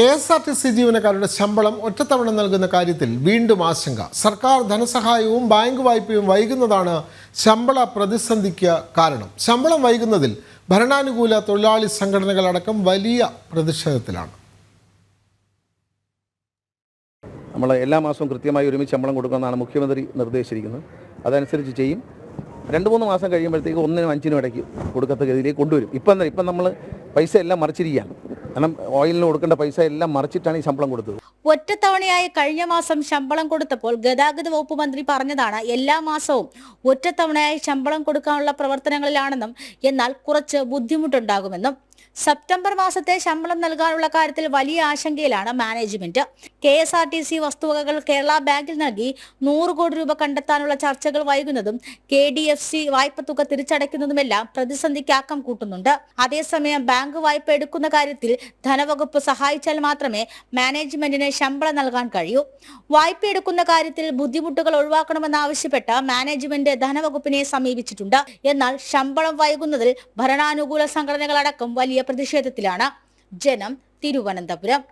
K S R T C ജീവനക്കാരുടെ ശമ്പളം ഒറ്റത്തവണ നൽകുന്ന കാര്യത്തിൽ വീണ്ടും ആശങ്ക. സർക്കാർ ധനസഹായവും ബാങ്ക് വായ്പയും വൈകുന്നതാണ് ശമ്പള പ്രതിസന്ധിക്ക് കാരണം. ശമ്പളം വൈകുന്നതിൽ ഭരണാനുകൂല തൊഴിലാളി സംഘടനകളടക്കം വലിയ പ്രതിഷേധത്തിലാണ്. നമ്മൾ എല്ലാ മാസവും കൃത്യമായി ഒരുമിച്ച് ശമ്പളം കൊടുക്കുമെന്നാണ് മുഖ്യമന്ത്രി നിർദ്ദേശിച്ചിരിക്കുന്നത്. അതനുസരിച്ച് ചെയ്യും. രണ്ട് മൂന്ന് മാസം കഴിയുമ്പോഴത്തേക്ക് ഒന്നിനും അഞ്ചിനും ഇടയ്ക്ക് കൊടുക്കത്ത ഗതിയിലേക്ക് കൊണ്ടുവരും. ഇപ്പം ഇപ്പം നമ്മൾ പൈസ എല്ലാം മറിച്ചിരിക്കുകയാണ്. കാരണം ഓയിലിന് കൊടുക്കേണ്ട പൈസ എല്ലാം മറിച്ചിട്ടാണ് ഈ ശമ്പളം കൊടുത്തത്. ഒറ്റത്തവണയായി കഴിഞ്ഞ മാസം ശമ്പളം കൊടുത്തപ്പോൾ ഗതാഗത വകുപ്പ് മന്ത്രി പറഞ്ഞതാണ് എല്ലാ മാസവും ഒറ്റത്തവണയായി ശമ്പളം കൊടുക്കാനുള്ള പ്രവർത്തനങ്ങളിലാണെന്നും എന്നാൽ കുറച്ച് ബുദ്ധിമുട്ടുണ്ടാകുമെന്നും സെപ്റ്റംബർ മാസത്തെ ശമ്പളം നൽകാനുള്ള കാര്യത്തിൽ വലിയ ആശങ്കയിലാണ് management. K S R T C വസ്തുവകകൾ കേരള ബാങ്കിൽ നൽകി നൂറ് കോടി രൂപ കണ്ടെത്താനുള്ള ചർച്ചകൾ വൈകുന്നതും കെ ഡി എഫ് സി വായ്പ തുക തിരിച്ചടയ്ക്കുന്നതുമെല്ലാം പ്രതിസന്ധിക്ക് ആക്കം കൂട്ടുന്നുണ്ട്. അതേസമയം ബാങ്ക് വായ്പ എടുക്കുന്ന കാര്യത്തിൽ ധനവകുപ്പ് സഹായിച്ചാൽ മാത്രമേ മാനേജ്മെന്റിന് ശമ്പളം നൽകാൻ കഴിയൂ. വായ്പ എടുക്കുന്ന കാര്യത്തിൽ ബുദ്ധിമുട്ടുകൾ ഒഴിവാക്കണമെന്നാവശ്യപ്പെട്ട് മാനേജ്മെന്റ് ധനവകുപ്പിനെ സമീപിച്ചിട്ടുണ്ട്. എന്നാൽ ശമ്പളം വൈകുന്നതിൽ ഭരണാനുകൂല സംഘടനകളടക്കം വലിയ പ്രതിഷേധത്തിലാണ് ജനം തിരുവനന്തപുരം.